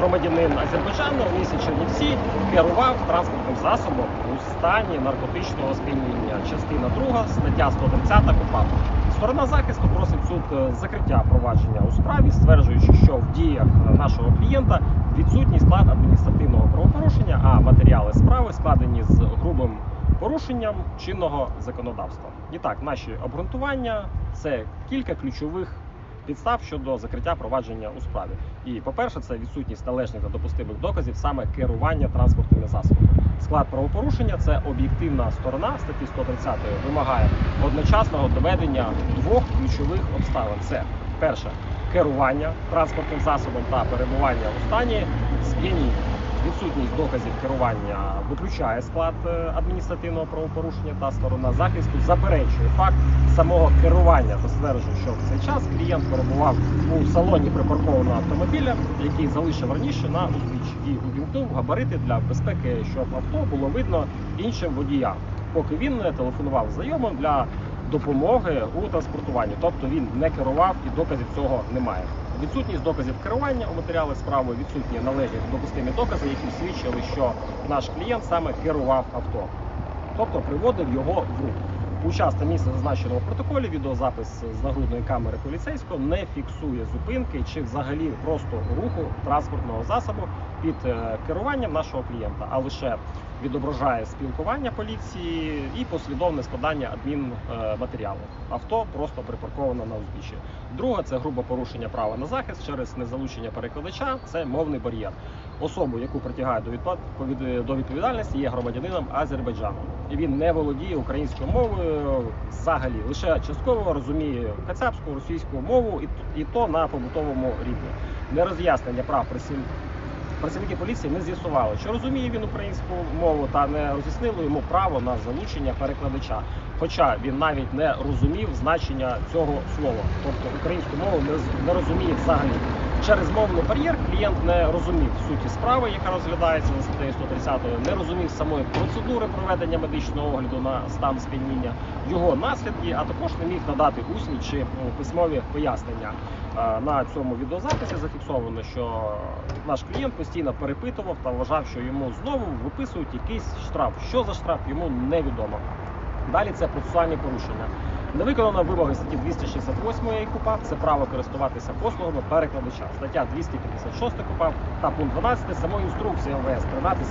громадянин Азербайджану у місті Чернівці керував транспортним засобом у стані наркотичного сп'яніння. Частина 2, стаття 130 КУПАП. Сторона захисту просить суд е, закриття провадження у справі, стверджуючи, що в діях нашого клієнта відсутній склад адміністративного правопорушення, а матеріали справи складені з грубим порушенням чинного законодавства. І так, наші обґрунтування це кілька ключових підстав щодо закриття провадження у справі. І по-перше, це відсутність належних та допустимих доказів саме керування транспортними засобами. Склад правопорушення це об'єктивна сторона статті 130 вимагає одночасного доведення двох ключових обставин. Це перше керування транспортним засобом та перебування у стані сп'яніння. Відсутність доказів керування виключає склад е, адміністративного правопорушення та сторона захисту заперечує факт самого керування та стверджує, що в цей час клієнт перебував у салоні припаркованого автомобіля, який залишив раніше на узбіччі і увімкнув габарити для безпеки, щоб авто було видно іншим водіям, поки він не телефонував знайомим для допомоги у транспортуванні. Тобто він не керував і доказів цього немає. Відсутність доказів керування у матеріали справи, відсутні належні допустимі докази, які свідчили, що наш клієнт саме керував авто, тобто приводив його в рух. У час місце зазначеного в протоколі відеозапис з нагрудної камери поліцейського не фіксує зупинки чи взагалі просто руху транспортного засобу під е, керуванням нашого клієнта, а лише відображає спілкування поліції і послідовне складання адмінматеріалу. Авто просто припарковано на узбіччі. Друге це грубе порушення права на захист через незалучення перекладача. Це мовний бар'єр. Особу, яку притягають до відпад до відповідальності, є громадянином Азербайджану. І він не володіє українською мовою взагалі, лише частково розуміє кацапську, російську мову, і, то на побутовому рівні. Нероз'яснення прав праців- Працівники поліції не з'ясували, чи розуміє він українську мову та не роз'яснили йому право на залучення перекладача. Хоча він навіть не розумів значення цього слова, тобто українську мову не розуміє взагалі. Через мовний бар'єр клієнт не розумів суті справи, яка розглядається за статтею 130, не розумів самої процедури проведення медичного огляду на стан сп'яніння, його наслідки, а також не міг надати усні чи письмові пояснення. Е, На цьому відеозаписі зафіксовано, що наш клієнт постійно перепитував та вважав, що йому знову виписують якийсь штраф. Що за штраф, йому невідомо. Далі це процесуальні порушення. Не виконано вимоги статті 268 КУПАП, це право користуватися послугами перекладача. Стаття 256 КУПАП та пункт 12 самої інструкції МВС 13